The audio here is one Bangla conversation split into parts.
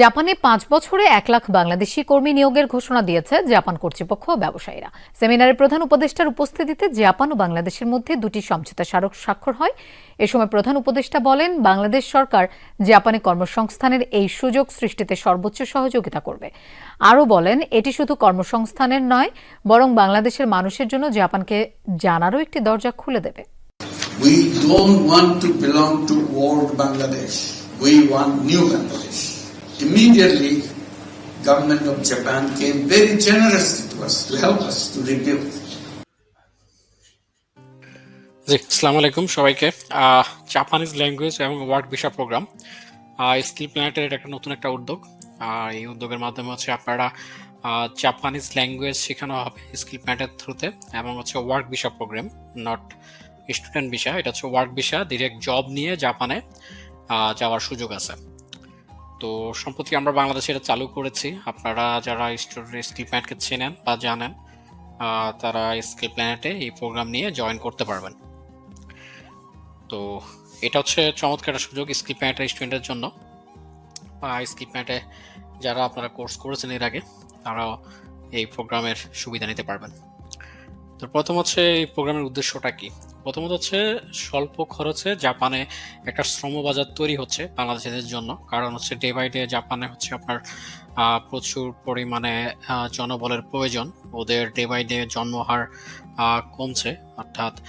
জাপানে পাঁচ বছরে এক লাখ বাংলাদেশি কর্মী নিয়োগের ঘোষণা দিয়েছে জাপান কর্তৃপক্ষ ও ব্যবসায়ীরা সেমিনারে প্রধান উপদেষ্টার উপস্থিতিতে জাপান ও বাংলাদেশের মধ্যে দুটি সমঝোতা স্মারক স্বাক্ষর হয় এ সময় প্রধান উপদেষ্টা বলেন, বাংলাদেশ সরকার জাপানে কর্মসংস্থানের এই সুযোগ সৃষ্টিতে সর্বোচ্চ সহযোগিতা করবে আরও বলেন, এটি শুধু কর্মসংস্থানের নয়, বরং বাংলাদেশের মানুষের জন্য জাপানকে জানারও একটি দরজা খুলে দেবে We don't want to belong to old Bangladesh. We want new Bangladesh. Immediately, government of Japan came very generously to us to help us to rebuild. জি আসসালামু আলাইকুম সবাইকে। জাপানিজ ল্যাঙ্গুয়েজ এবং ওয়ার্ক ভিসা প্রোগ্রাম স্কিল প্ল্যানেটের একটা নতুন একটা উদ্যোগ। আর এই উদ্যোগের মাধ্যমে হচ্ছে আপনারা জাপানিজ ল্যাঙ্গুয়েজ শেখানো হবে স্কিল প্ল্যানেটের থ্রুতে এবং হচ্ছে work visa program not student visa এটা হচ্ছে ওয়ার্ক ভিসা ডিরেক্ট জব নিয়ে জাপানে যাওয়ার সুযোগ আছে। তো সম্প্রতি আমরা বাংলাদেশে এটা চালু করেছি। আপনারা যারা স্টুডেন্ট স্কিল প্ল্যানেটকে চেনেন বা জানেন তারা স্কিল প্ল্যানেটে এই প্রোগ্রাম নিয়ে জয়েন করতে পারবেন। তো এটা হচ্ছে চমৎকার সুযোগ স্কিল প্যান্টের স্টুডেন্টের জন্য। বা স্কিল প্যান্টে যারা আপনারা কোর্স করেছেন এর আগে, তারাও এই প্রোগ্রামের সুবিধা নিতে পারবেন। তো প্রথম হচ্ছে এই প্রোগ্রামের উদ্দেশ্যটা কি? প্রথমত হচ্ছে স্বল্প খরচে জাপানে একটা শ্রম বাজার তৈরি হচ্ছে বাংলাদেশিদের জন্য। কারণ হচ্ছে ডে বাই ডে জাপানে হচ্ছে আপনার প্রচুর পরিমাণে জনবলের প্রয়োজন। ওদের ডে বাই ডে জন্মহার কমছে। অর্থাৎ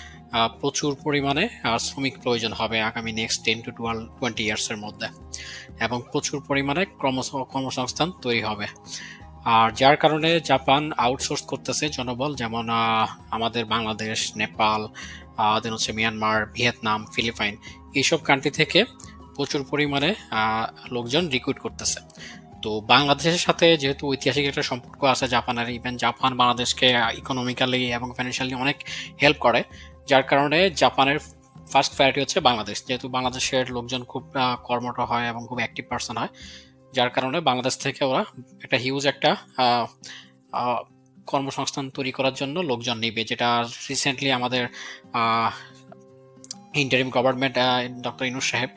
প্রচুর পরিমাণে শ্রমিক প্রয়োজন হবে আগামী next ten to twelve twenty ইয়ার্সের মধ্যে। এবং প্রচুর পরিমাণে কর্মস- কর্মসংস্থান তৈরি হবে। আর যার কারণে জাপান আউটসোর্স করতেছে জনবল, যেমন আমাদের বাংলাদেশ, নেপাল দেন হচ্ছে মিয়ানমার, ভিয়েতনাম, ফিলিপাইন এইসব কান্ট্রি থেকে প্রচুর পরিমাণে লোকজন রিক্রুট করতেছে। তো বাংলাদেশের সাথে যেহেতু ঐতিহাসিক একটা সম্পর্ক আছে, জাপানের ইভেন জাপান বাংলাদেশকে ইকোনমিক্যালি এবং ফাইন্যান্সিয়ালি অনেক হেল্প করে, যার কারণে জাপানের ফার্স্ট প্রায়োরিটি হচ্ছে বাংলাদেশ। যেহেতু বাংলাদেশের লোকজন খুব কর্মঠ হয় এবং খুব অ্যাক্টিভ পার্সন হয়, যার কারণে বাংলাদেশ থেকে ওরা একটা হিউজ একটা কর্মসংস্থান তৈরি করার জন্য লোকজন নিবে, যেটা রিসেন্টলি আমাদের ইন্টারিম গভর্নমেন্ট ডক্টর ইনুস সাহেব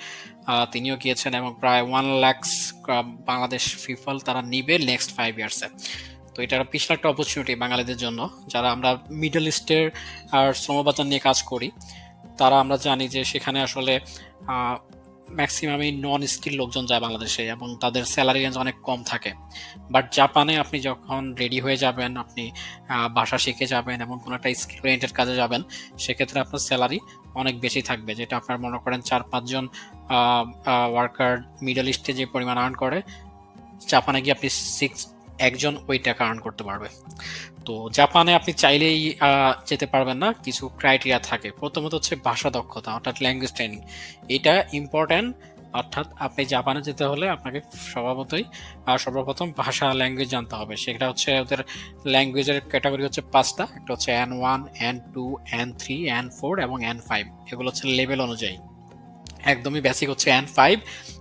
তিনিও গিয়েছেন এবং প্রায় ওয়ান ল্যাক্স বাংলাদেশ পিপল তারা নিবে নেক্সট ফাইভ ইয়ার্সে তো এটা একটা বিশাল একটা অপরচুনিটি বাঙালিদের জন্য। যারা আমরা মিডল ইস্টের আর শ্রমবাজার নিয়ে কাজ করি, তারা আমরা জানি যে সেখানে আসলে ম্যাক্সিমামই নন স্কিল লোকজন যায় বাংলাদেশে এবং তাদের স্যালারি রেঞ্জ অনেক কম থাকে। বাট জাপানে আপনি যখন রেডি হয়ে যাবেন, আপনি ভাষা শিখে যাবেন এবং কোনো একটা স্কিল ওরিয়েন্টেড কাজে যাবেন, সেক্ষেত্রে আপনার স্যালারি অনেক বেশি থাকবে। যেটা আপনার মনে করেন চার, পাঁচজন ওয়ার্কার মিডল ইস্টে যে পরিমাণ আর্ন করে জাপানে গিয়ে আপনি সিক্স একজন ওই টাকা আর্ন করতে পারবে। তো জাপানে আপনি চাইলেই যেতে পারবেন না। কিছু ক্রাইটেরিয়া থাকে। প্রথমত হচ্ছে ভাষা দক্ষতা, অর্থাৎ ল্যাঙ্গুয়েজ ট্রেনিং এটা ইম্পর্ট্যান্ট অর্থাৎ আপনি জাপানে যেতে হলে আপনাকে স্বভাবতই সর্বপ্রথম ভাষা ল্যাঙ্গুয়েজ জানতে হবে। সেটা হচ্ছে ওদের ল্যাঙ্গুয়েজের ক্যাটাগরি হচ্ছে পাঁচটা। একটা হচ্ছে N one N two N three N four এবং এন ফাইভ এগুলো হচ্ছে লেভেল অনুযায়ী। একদমই বেসিক হচ্ছে এন ফাইভ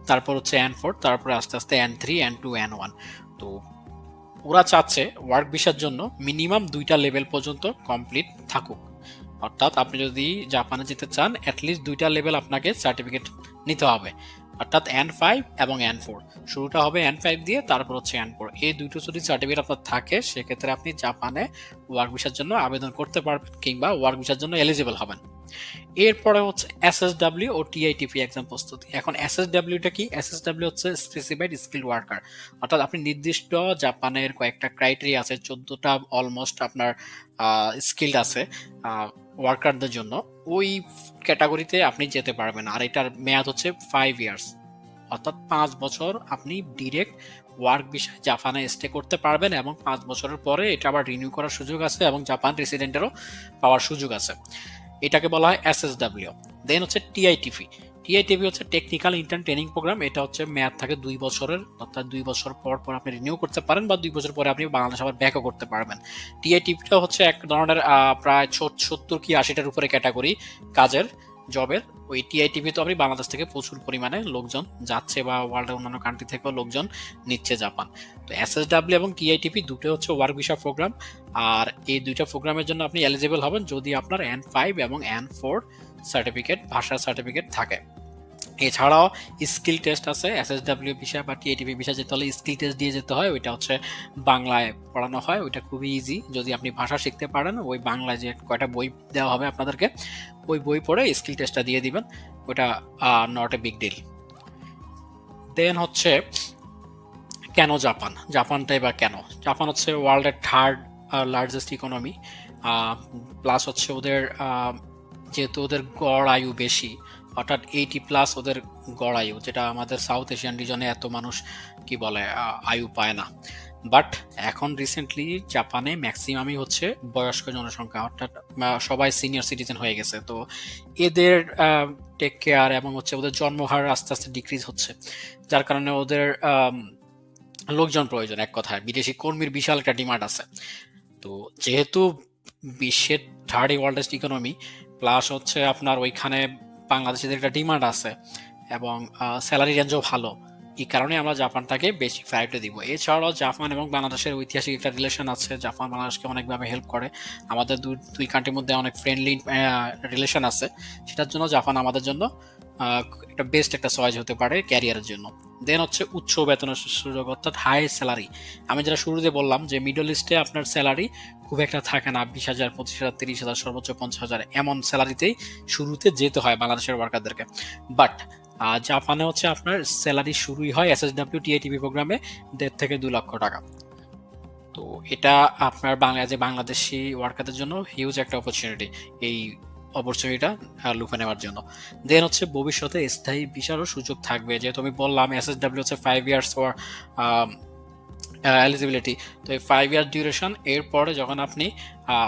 তারপর হচ্ছে এন ফোর তারপরে আস্তে আস্তে N three N two N one তো ওরা চাচ্ছে ওয়ার্ক ভিসার জন্য মিনিমাম দুইটা লেভেল পর্যন্ত কমপ্লিট থাকুক। অর্থাৎ আপনি যদি জাপানে যেতে চান অ্যাটলিস্ট দুইটা লেভেল আপনাকে সার্টিফিকেট নিতে হবে। অর্থাৎ এন ফাইভ এবং এন ফোর শুরুটা হবে এন ফাইভ দিয়ে, তারপর হচ্ছে এন ফোর এই দুটো যদি সার্টিফিকেট আপনার থাকে, সেক্ষেত্রে আপনি জাপানে ওয়ার্ক ভিসার জন্য আবেদন করতে পারবেন কিংবা ওয়ার্ক ভিসার জন্য এলিজিবল হবেন। এরপরে হচ্ছে এসএসডব্লিউ ও টিআইটিপি এক্সাম প্রস্তুতি। এখন এসএসডব্লিউটা কি? এসএসডব্লিউ হচ্ছে স্পেসিফাইড স্কিল ওয়ার্কার অর্থাৎ আপনি নির্দিষ্ট জাপানের কয়েকটা ক্রাইটেরিয়া আছে, চোদ্দটা অলমোস্ট আপনার স্কিল্ড আছে ওয়ার্কারদের জন্য। ওই ক্যাটাগরিতে আপনি যেতে পারবেন। আর এটার মেয়াদ হচ্ছে ফাইভ ইয়ার্স অর্থাৎ পাঁচ বছর আপনি ডিরেক্ট ওয়ার্ক বিষয়ে জাপানে স্টে করতে পারবেন এবং পাঁচ বছরের পরে এটা আবার রিনিউ করার সুযোগ আছে এবং জাপান রেসিডেন্টেরও পাওয়ার সুযোগ আছে। এটাকে বলা হয় এস এসডাব্লিউ দেন হচ্ছে টিআইটিপি টিআইটিপি হচ্ছে টেকনিক্যাল ইন্টার্ন ট্রেনিং প্রোগ্রাম এটা হচ্ছে মেয়াদ থাকে দুই বছরের, অর্থাৎ দুই বছর পর পর আপনি রিনিউ করতে পারেন বা দুই বছর পরে আপনি বাংলাদেশ আবার ব্যাকও করতে পারবেন। টিআইটিপিটা হচ্ছে এক ধরনের প্রায় সত্তর কি আশিটার উপরে ক্যাটাগরি কাজের। জবের, ওই টিআইটিভি তো আপনি বাংলাদেশ থেকে প্রচুর পরিমাণে লোকজন যাচ্ছে বা ওয়ার্ল্ডের অন্যান্য কান্ট্রি থেকেও লোকজন নিচ্ছে জাপান। তো এসএসডব্লিউ এবং টিআইটিভি দুটো হচ্ছে ওয়ার্ক ভিসা প্রোগ্রাম আর এই দুইটা প্রোগ্রামের জন্য আপনি এলিজিবল হবেন যদি আপনার এন ফাইভ এবং এন ফোর সার্টিফিকেট ভাষার সার্টিফিকেট থাকে। এছাড়াও স্কিল টেস্ট আছে এসএসডব্লিউ বিষয় বা টিএটিভি বিষয় যেতে হলে স্কিল টেস্ট দিয়ে যেতে হয়, ওইটা হচ্ছে বাংলায় পড়ানো হয়, ওইটা খুবই ইজি যদি আপনি ভাষা শিখতে পারেন, ওই বাংলায় যে কয়টা বই দেওয়া হবে আপনাদেরকে, ওই বই পড়ে স্কিল টেস্টটা দিয়ে দিবেন, ওইটা not a big deal then হচ্ছে, কেন জাপান? জাপানটাই বা কেন? জাপান হচ্ছে ওয়ার্ল্ডের থার্ড লার্জেস্ট ইকোনমি প্লাস হচ্ছে ওদের যেহেতু ওদের গড় আয়ু বেশি অর্থাৎ এইটি প্লাস ওদের গড় আয়ু যেটা আমাদের সাউথ এশিয়ান রিজনে এত মানুষ, কি বলে আয়ু পায় না। বাট এখন রিসেন্টলি জাপানে ম্যাক্সিমামই হচ্ছে বয়স্ক জনসংখ্যা, অর্থাৎ সবাই সিনিয়র সিটিজেন হয়ে গেছে। তো এদের টেক কেয়ার এবং হচ্ছে ওদের জন্মহার আস্তে আস্তে ডিক্রিজ হচ্ছে। যার কারণে ওদের লোকজন প্রয়োজন, এক কথায়। বিদেশি কর্মীর বিশাল একটা ডিমান্ড আছে। তো যেহেতু বিশ্বের থার্ড ওয়ার্ল্ডেস্ট ইকোনমি প্লাস হচ্ছে আপনার ওইখানে বাংলাদেশের একটা ডিমান্ড আছে এবং স্যালারি রেঞ্জও ভালো। এই কারণে আমরা জাপানটাকে বেশি প্রায়োরিটি দিব। এছাড়াও জাপান এবং বাংলাদেশের ঐতিহাসিক একটা রিলেশন আছে। জাপান বাংলাদেশকে অনেকভাবে হেল্প করে। আমাদের দুই দুই কান্ট্রির মধ্যে অনেক ফ্রেন্ডলি রিলেশন আছে। সেটার জন্য জাপান আমাদের জন্য একটা বেস্ট একটা চয়েস হতে পারে ক্যারিয়ারের জন্য। দেন হচ্ছে উচ্চ বেতনের সুযোগ, অর্থাৎ হাই স্যালারি আমি যেটা শুরুতে বললাম যে মিডল ইস্টে আপনার স্যালারি খুব একটা থাকে না। বিশ হাজার, পঁচিশ হাজার, তিরিশ হাজার, সর্বোচ্চ পঞ্চাশ হাজার। এমন স্যালারিতেই শুরুতে যেতে হয় বাংলাদেশের ওয়ার্কারদেরকে বাট জাপানে হচ্ছে আপনার স্যালারি শুরুই হয় এস এস ডাব্লিউ টিএটিভি প্রোগ্রামে দেড় থেকে দু লক্ষ টাকা। তো এটা আপনার বাংলা যে বাংলাদেশি ওয়ার্কারদের জন্য হিউজ একটা অপরচুনিটি এই অপরচুনিটিটা লুফে নেওয়ার জন্য। দেন হচ্ছে ভবিষ্যতে স্থায়ী ভিসারও সুযোগ থাকবে। যেহেতু আমি বললাম এস এস ডাব্লিউ হচ্ছে ফাইভ ইয়ার্স ফর এলিজিবিলিটি তো এই ফাইভ ইয়ার ডিউরেশন এরপরে যখন আপনি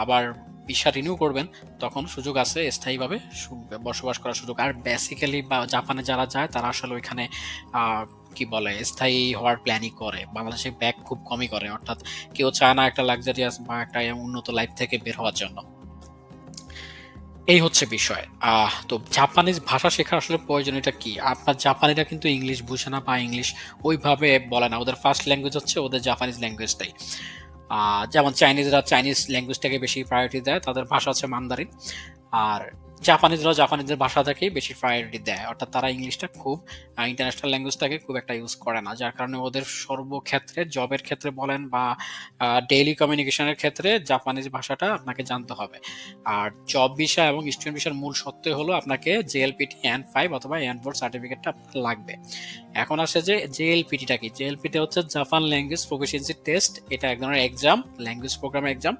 আবার ভিসা রিনিউ করবেন, তখন সুযোগ আছে স্থায়ীভাবে বসবাস করার সুযোগ। আর বেসিক্যালি বা জাপানে যারা যায়, তারা আসলে ওইখানে কি বলে, স্থায়ী হওয়ার প্ল্যানই করে। বাংলাদেশে ব্যাক খুব কমই করে। অর্থাৎ কেউ চায় না একটা লাক্সারিয়াস বা একটা উন্নত লাইফ থেকে বের হওয়ার জন্য। এই হচ্ছে বিষয়। তো জাপানিজ ভাষা শেখার আসলে প্রয়োজনীয়তা কি? আপনার জাপানিরা কিন্তু ইংলিশ বুঝে না বা ইংলিশ ওইভাবে বলে না। ওদের ফার্স্ট ল্যাঙ্গুয়েজ হচ্ছে ওদের জাপানিজ ল্যাঙ্গুয়েজটাই যেমন চাইনিজরা চাইনিজ ল্যাঙ্গুয়েজটাকে বেশি প্রায়োরিটি দেয় তাদের ভাষা হচ্ছে মান্দারিন আর জাপানিজরা জাপানিজদের ভাষাটাকেই বেশি প্রায়োরিটি দেয়। অর্থাৎ তারা ইংলিশটা খুব ইন্টারন্যাশনাল ল্যাঙ্গুয়েজটাকে খুব একটা ইউজ করে না। যার কারণে ওদের সর্বক্ষেত্রে জবের ক্ষেত্রে বলেন বা ডেইলি কমিউনিকেশনের ক্ষেত্রে জাপানিজ ভাষাটা আপনাকে জানতে হবে। আর জব ভিসা এবং স্টুডেন্ট ভিসার মূল সত্যই হলো আপনাকে জেএলপিটি এন ফাইভ অথবা এন ফোর সার্টিফিকেটটা লাগবে। এখন আসে যে জেএলপিটিটা কি? জেএলপিটি হচ্ছে জাপান ল্যাঙ্গুয়েজ প্রফিসিয়েন্সি টেস্ট এটা এক ধরনের এক্সাম ল্যাঙ্গুয়েজ প্রোগ্রাম এক্সাম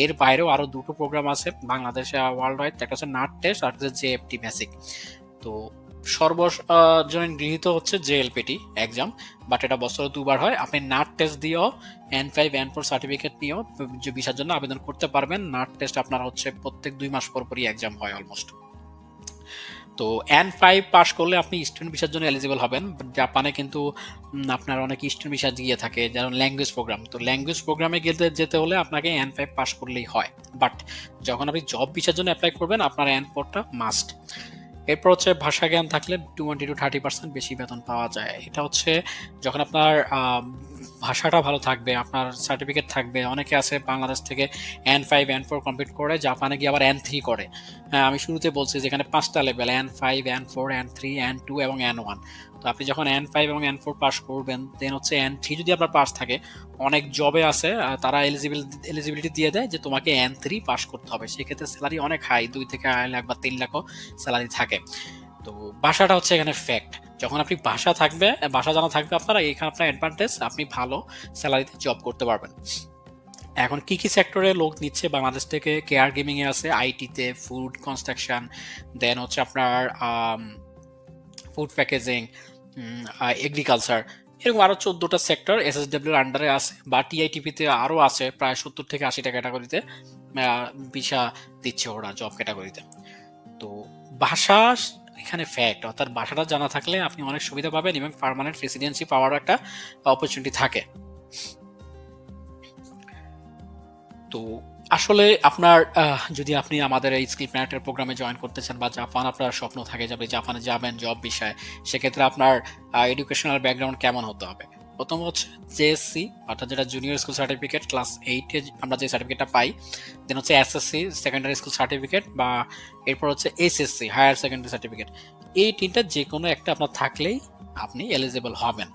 এর বাইরেও আরও দুটো প্রোগ্রাম আছে, বাংলাদেশে ওয়ার্ল্ড ওয়াইড একটা হচ্ছে নাট টেস্ট আর যে জেএফটি বেসিক তো সর্বজনীন গৃহীত হচ্ছে জেএলপিটি এক্সাম বাট এটা বছরে দুবার হয়। আপনি নাট টেস্ট দিয়েও N five N four certificate নিয়েও, যে ভিসার জন্য আবেদন করতে পারবেন। নাট টেস্ট আপনার হচ্ছে প্রত্যেক দুই মাস পর পরই এক্সাম হয় অলমোস্ট তো এন ফাইভ পাস করলে আপনি স্টুডেন্ট ভিসার জন্য এলিজিবল হবেন জাপানে কিন্তু আপনার অনেক স্টুডেন্ট ভিসা গিয়ে থাকে, যেমন ল্যাঙ্গুয়েজ প্রোগ্রাম তো ল্যাঙ্গুয়েজ প্রোগ্রামে গেলে যেতে হলে আপনাকে এন ফাইভ পাস করলেই হয়। বাট যখন আপনি জব ভিসার জন্য অ্যাপ্লাই করবেন, আপনার এন ফোরটা মাস্ট এরপর হচ্ছে ভাষা জ্ঞান থাকলে টোয়েন্টি টু থার্টি পার্সেন্ট বেশি বেতন পাওয়া যায়। এটা হচ্ছে যখন আপনার ভাষাটা ভালো থাকবে, আপনার সার্টিফিকেট থাকবে, অনেকে আছে বাংলাদেশ থেকে N five N four complete করে, জাপানে গিয়ে আবার এন থ্রি করে। হ্যাঁ আমি শুরুতে বলছি যেখানে পাঁচটা level N five N four N three N two এবং এন ওয়ান তো আপনি যখন এন ফাইভ এবং এন ফোর পাস করবেন দেন হচ্ছে এন থ্রি যদি আপনার পাস থাকে, অনেক জবে আছে তারা এলিজিবল এলিজিবিলিটি দিয়ে দেয় যে তোমাকে এন থ্রি পাস করতে হবে। সেক্ষেত্রে স্যালারি অনেক হাই দুই থেকে আড়াই লাখ বা তিন লাখও স্যালারি থাকে। তো ভাষাটা হচ্ছে এখানে ফ্যাক্ট যখন আপনি ভাষা থাকবে, ভাষা জানা থাকবে আপনারা, এখানে আপনার অ্যাডভান্টেজ আপনি ভালো স্যালারিতে জব করতে পারবেন। এখন কি কি সেক্টরে লোক নিচ্ছে? বাংলাদেশ থেকে কেয়ার গেমিংয়ে আছে আইটিতে ফুড কনস্ট্রাকশন দেন হচ্ছে আপনার ফুড প্যাকেজিং এগ্রিকালচার এরকম আরও চোদ্দোটা সেক্টর এস এস ডাব্লিউর আন্ডারে আছে বা টিআইটিপিতে আরও আছে, প্রায় সত্তর থেকে আশিটা ক্যাটাগরিতে ভিসা দিচ্ছে ওরা জব ক্যাটাগরিতে তো ভাষা এখানে ফ্যাক্ট অর্থাৎ ভাষাটা জানা থাকলে আপনি অনেক সুবিধা পাবেন এবং পারমানেন্ট রেসিডেন্সি পাওয়ারও একটা অপরচুনিটি থাকে। তো আসলে, আপনার যদি আপনি আমাদের এই স্কিল প্ল্যানেটের প্রোগ্রামে জয়েন করতে চান বা জাপান, আপনার স্বপ্ন থাকে যাবে জাপানে যাবেন জব বিষয়ে, সেক্ষেত্রে আপনার এডুকেশনাল ব্যাকগ্রাউন্ড কেমন হতে হবে? প্রথম হচ্ছে জেএসসি অর্থাৎ যেটা জুনিয়র স্কুল সার্টিফিকেট ক্লাস এইটে আমরা যে সার্টিফিকেটটা পাই দেন হচ্ছে এসএসসি সেকেন্ডারি স্কুল সার্টিফিকেট বা এরপর হচ্ছে এইচএসসি হায়ার সেকেন্ডারি সার্টিফিকেট এই তিনটা যে কোনো একটা আপনার থাকলেই আপনি এলিজিবল হবেন।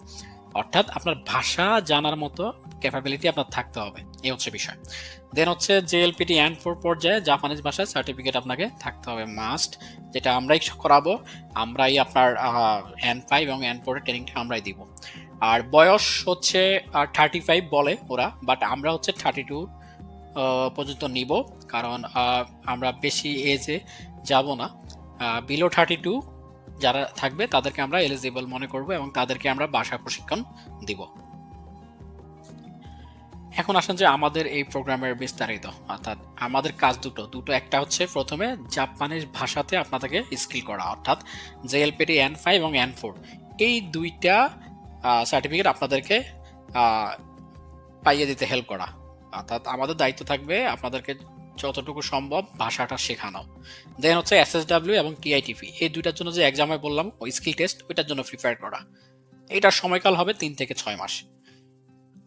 অর্থাৎ আপনার ভাষা জানার মতো ক্যাপাবিলিটি আপনার থাকতে হবে এই হচ্ছে বিষয়। দেন হচ্ছে জেএলপিটি অ্যান্ড ফোর পর্যায়ে জাপানিজ ভাষায় সার্টিফিকেট আপনাকে থাকতে হবে মাস্ট যেটা আমরাই করাবো, আমরাই আপনার অ্যান ফাইভ এবং অ্যান ফোরের ট্রেনিংটা আমরাই দিব। আর বয়স হচ্ছে থার্টি ফাইভ বলে ওরা বাট আমরা হচ্ছে থার্টি টু পর্যন্ত নিব, কারণ আমরা বেশি এজে যাব না। বিলো থার্টি টু যারা থাকবে, তাদেরকে আমরা এলিজিবল মনে করব এবং তাদেরকে আমরা ভাষা প্রশিক্ষণ দিব। এখন আসেন যে আমাদের এই প্রোগ্রামের বিস্তারিত। অর্থাৎ আমাদের কাজ দুটো। দুটো একটা হচ্ছে প্রথমে জাপানিজ ভাষাতে আপনাদেরকে স্কিল করা। অর্থাৎ জেএলপিটি এন ফাইভ এবং এন ফোর এই দুইটা সার্টিফিকেট আপনাদেরকে পাইয়ে দিতে হেল্প করা। অর্থাৎ আমাদের দায়িত্ব থাকবে আপনাদেরকে যতটুকু সম্ভব ভাষাটা শেখানো। দেন হচ্ছে এসএসডাব্লিউ এবং টিআইটিপি এই দুইটার জন্য যে এক্সামে বললাম, ওই স্কিল টেস্ট ওইটার জন্য প্রিপেয়ার করা। এটার সময়কাল হবে তিন থেকে ছয় মাস।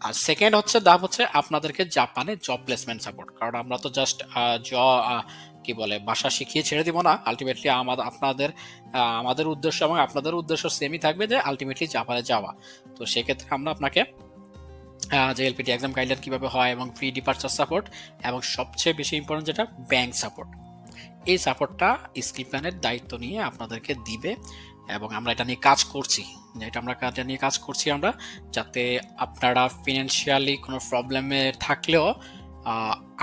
আর সেকেন্ড হচ্ছে ধাপ হচ্ছে আপনাদেরকে জাপানে জব প্লেসমেন্ট সাপোর্ট কারণ আমরা তো জাস্ট জ কি বলে, ভাষা শিখিয়ে ছেড়ে দিব না। আলটিমেটলি আমাদের আপনাদের আমাদের উদ্দেশ্য এবং আপনাদের উদ্দেশ্য সেমই থাকবে যে আলটিমেটলি জাপানে যাওয়া। তো সেক্ষেত্রে আমরা আপনাকে যে এলপিটি এক্সাম গাইডলাইন কীভাবে হয় এবং প্রি ডিপার্চার সাপোর্ট এবং সবচেয়ে বেশি ইম্পর্টেন্ট যেটা ব্যাংক সাপোর্ট এই সাপোর্টটা স্কিল প্ল্যানের দায়িত্ব নিয়ে আপনাদেরকে দিবে, এবং আমরা এটা নিয়ে কাজ করছি। এটা আমরা কাজটা নিয়ে কাজ করছি আমরা, যাতে আপনারা ফিনান্সিয়ালি কোনো প্রবলেমে থাকলেও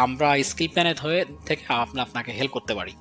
আমরা স্কিল প্ল্যানের হয়ে থেকে আপনাকে হেল্প করতে পারি।